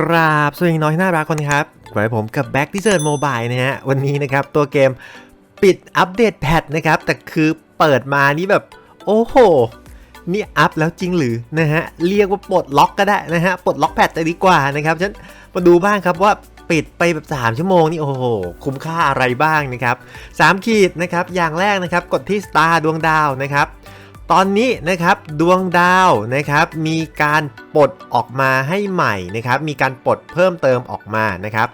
กราบสวัสดีน้อยน่ารักคนครับไว้ผมกับ Back ที่เซิร์ Mobile นะฮะ วันนี้นะครับ ตัวเกมปิดอัปเดตแพทนะครับ แต่คือเปิดมานี่แบบ โอ้โห นี่อัพแล้วจริงหรือนะฮะ เรียกว่าปลดล็อกก็ได้นะฮะ ปลดล็อกแพทจะดีกว่านะครับฉันมาดูบ้างครับว่าปิดไปแบบ 3 ชั่วโมงนี่โอ้โห คุ้มค่าอะไรบ้างนะครับ3ขีดนะครับอย่างแรกนะครับกดที่ Star ดวงดาวนะครับ ตอนนี้นะครับดวงดาวนะครับมีการปลดออกมาให้ใหม่นะครับมีการปลดเพิ่มเติมออกมานะครับ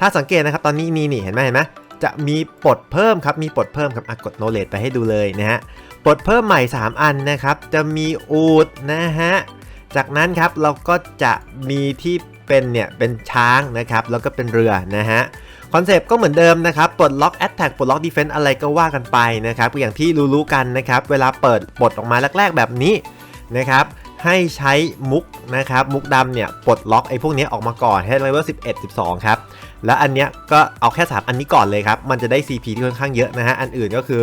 ถ้าสังเกตนะครับตอนนี้นี่นี่เห็นไหมเห็นไหมจะมีปลดเพิ่มครับมีปลดเพิ่มครับกดโนเลตไปให้ดูเลยนะฮะปลดเพิ่มใหม่ 3 อันนะครับจะมีอูดนะฮะจากนั้นครับเราก็จะมีที่เป็นเนี่ยเป็นช้างนะครับแล้วก็เป็นเรือนะฮะ อนเซปต์ก็เหมือนเดิมนะครับ ปลดล็อกแอตแทกปลดล็อกดีเฟนต์อะไรก็ว่ากันไปนะครับอย่างที่รู้ๆกันนะครับ เวลาเปิดปลดออกมาแรก ๆ แบบนี้นะครับให้ใช้มุกนะครับ มุกดำเนี่ยปลดล็อกไอ้พวกนี้ออกมาก่อนให้เลเวล11 12 ครับ แล้วอันเนี้ยก็เอาแค่ 3 อันนี้ก่อนเลยครับ มันจะได้ CP ที่ค่อนข้างเยอะนะฮะ อันอื่นก็คือ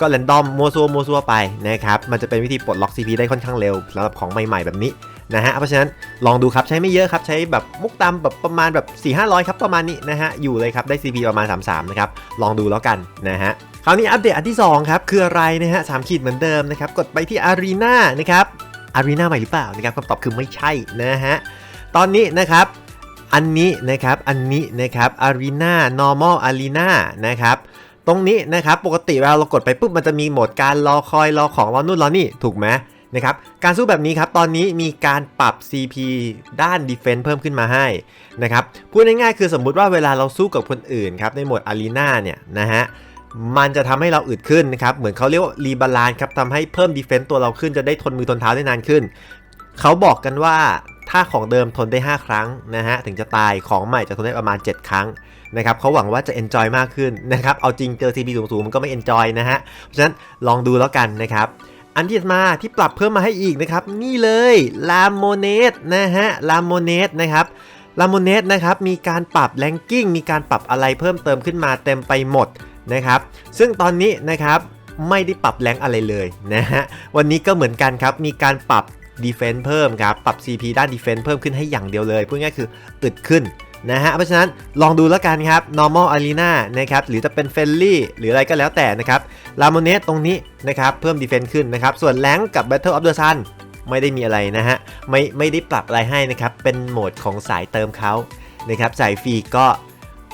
ก็แรนดอมมัวซัวมัวซัวไปนะครับ มันจะเป็นวิธีปลดล็อก CP ได้ค่อนข้างเร็วสำหรับของใหม่ๆแบบนี้ นะฮะเพราะฉะนั้นลองดูครับใช้ไม่เยอะครับใช้แบบมุกดำแบบประมาณแบบ 4 5 0 0 ครับประมาณนี้นะฮะอยู่เลยครับได้ CP ประมาณ 33 นะครับ ลองดูแล้วกันนะฮะคราวนี้อัปเดตอันที่ 2 ครับ คืออะไรนะฮะสามขีดเหมือนเดิมนะครับ กดไปที่ Arena นะครับ Arena ใหม่หรือเปล่านะครับคำตอบคือไม่ใช่นะฮะตอนนี้นะครับอันนี้นะครับอันนี้นะครับ Arena Normal Arena นะครับตรงนี้นะครับปกติเวลาเรากดไปปุ๊บมันจะมีโหมดการรอคอยรอของรอนู่นรอนี่ถูกไหม นะครับการสู้แบบนี้ครับตอนนี้มีการปรับ CP ด้าน Defense เพิ่มขึ้นมาให้นะครับพูดง่ายๆคือสมมุติว่าเวลาเราสู้กับคนอื่นครับในโหมด Arena เนี่ยนะฮะมันจะทำให้เราอึดขึ้นนะครับเหมือนเขาเรียกว่ารีบาลานครับทำให้เพิ่มดีเฟนต์ตัวเราขึ้นจะได้ทนมือทนเท้าได้นานขึ้น เขาบอกกันว่าถ้าของเดิมทนได้ 5 ครั้งนะฮะถึงจะตายของใหม่จะทนได้ประมาณ 7 ครั้งนะครับเขาหวังว่าจะ enjoy มากขึ้นนะครับเอาจริงเจอ CP สูงๆมันก็ไม่ enjoy นะฮะเพราะฉะนั้นลองดูแล้วกันนะครับ อันที่มาที่ปรับเพิ่มมาให้อีกนะครับ นี่เลยลาโมเนตนะฮะลาโมเนตนะครับลาโมเนตนะครับมีการปรับแรงกิ้งมีการปรับอะไรเพิ่มเติมขึ้นมาเต็มไปหมดนะครับ ซึ่งตอนนี้นะครับไม่ได้ปรับแรงอะไรเลยนะฮะวันนี้ก็เหมือนกันครับมีการปรับ Defense เพิ่มครับปรับ CP ด้าน Defense เพิ่มขึ้นให้อย่างเดียวเลยพูดง่ายคืออึดขึ้น นะฮะเพราะฉะนั้นลองดูแล้วกันครับ normal arena นะครับหรือจะเป็น friendly หรืออะไรก็แล้วแต่นะครับ l a m o n e t ตรงนี้นะครับเพิ่ม Defense ขึ้นนะครับส่วนแรงกับ Battle of the Sun ไม่ได้มีอะไรนะฮะไม่ไม่ได้ปรับอะไรให้นะครับเป็นโหมดของสายเติมเขานะครับสายฟรีก็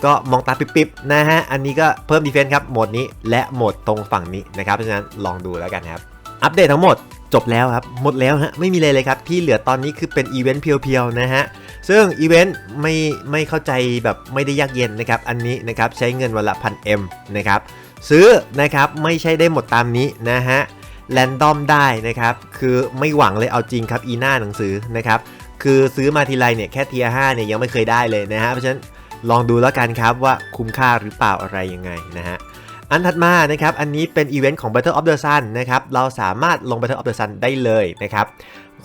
ก็มองตาปิบๆนะฮะ อันนี้ก็เพิ่มดีเฟนส์ครับ โหมดนี้และโหมดตรงฝั่งนี้นะครับ เพราะฉะนั้นลองดูแล้วกันครับ อัปเดตทั้งหมดจบแล้วครับ หมดแล้วฮะ ไม่มีเลยเลยครับ ที่เหลือตอนนี้คือเป็นอีเวนต์เพียวๆนะฮะ ซึ่งอีเวนต์ไม่ไม่เข้าใจแบบไม่ได้ยากเย็นนะครับ อันนี้นะครับใช้เงินวันละพันเอ็มนะครับซื้อนะครับไม่ใช่ได้หมดตามนี้นะฮะแรนดอมได้นะครับ คือไม่หวังเลยเอาจริงครับอีหน้าหนังสือนะครับ คือซื้อมาทีไรเนี่ยแค่เทียร์5เนี่ยยังไม่เคยได้เลยนะฮะเพราะฉะนั้นลองดูแล้วกันครับว่าคุ้มค่าหรือเปล่าอะไรยังไงนะฮะ อันถัดมานะครับ อันนี้เป็นอีเวนต์ของ Battle of the Sun นะครับ เราสามารถลง Battle of the Sun ได้เลยนะครับ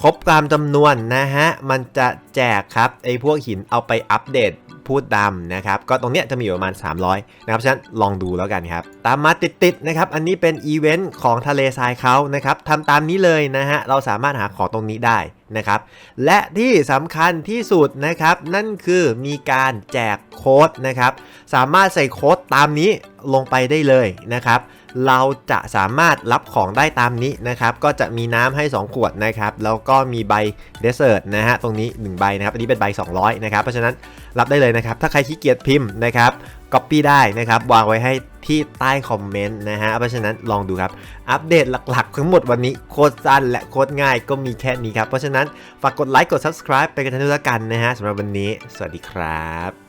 ครบตามจำนวนนะฮะ มันจะแจกครับไอ้พวกหินเอาไปอัปเดต พูดดำนะครับ ก็ตรงเนี้ยจะมีอยู่ประมาณ 300 นะครับ ฉะนั้นลองดูแล้วกันครับ ตามมาติดๆนะครับ อันนี้เป็นอีเวนต์ของทะเลทรายเขานะครับทำตามนี้เลยนะฮะ เราสามารถหาของตรงนี้ได้นะครับ และที่สำคัญที่สุดนะครับ นั่นคือมีการแจกโค้ดนะครับ สามารถใส่โค้ดตามนี้ลงไปได้เลยนะครับ เราจะสามารถรับของได้ตามนี้นะครับ ก็จะมีน้ำให้ 2 ขวดนะครับ แล้วก็มีใบเดสเซอร์ตนะฮะ ตรงนี้ 1 ใบนะครับ อันนี้เป็นใบ 200 นะครับ เพราะฉะนั้นรับได้เลยนะครับ ถ้าใครขี้เกียจพิมพ์นะครับก๊อปปี้ได้นะครับ วางไว้ให้ที่ใต้คอมเมนต์นะฮะ เพราะฉะนั้นลองดูครับ อัปเดตหลักๆ ทั้งหมดวันนี้โคตรสั้นและโคตรง่ายก็มีแค่นี้ครับ เพราะฉะนั้นฝากกดไลค์กด subscribe ไปกันทุกท่านกันนะฮะสำหรับวันนี้ สวัสดีครับ